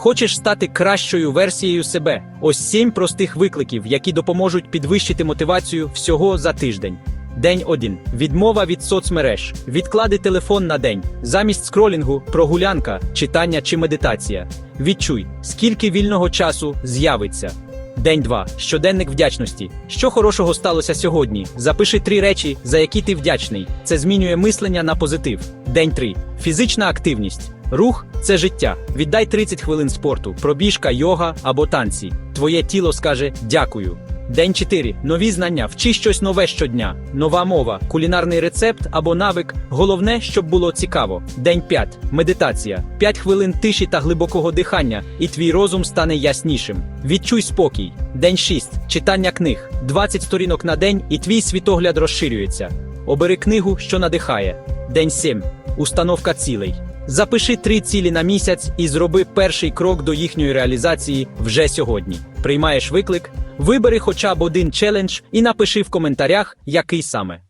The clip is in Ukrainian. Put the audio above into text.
Хочеш стати кращою версією себе? Ось сім простих викликів, які допоможуть підвищити мотивацію всього за тиждень. День 1. Відмова від соцмереж. Відклади телефон на день. Замість скролінгу, прогулянка, читання чи медитація. Відчуй, скільки вільного часу з'явиться. День 2. Щоденник вдячності. Що хорошого сталося сьогодні? Запиши три речі, за які ти вдячний. Це змінює мислення на позитив. День 3. Фізична активність. Рух це життя. Віддай 30 хвилин спорту, пробіжка, йога або танці. Твоє тіло скаже дякую. День 4. Нові знання. Вчи щось нове щодня. Нова мова, кулінарний рецепт або навик. Головне, щоб було цікаво. День 5. Медитація. 5 хвилин тиші та глибокого дихання, і твій розум стане яснішим. Відчуй спокій. День 6. Читання книг. 20 сторінок на день, і твій світогляд розширюється. Обери книгу, що надихає. День 7. Установка цілей. Запиши три цілі на місяць і зроби перший крок до їхньої реалізації вже сьогодні. Приймаєш виклик, вибери хоча б один челендж і напиши в коментарях, який саме.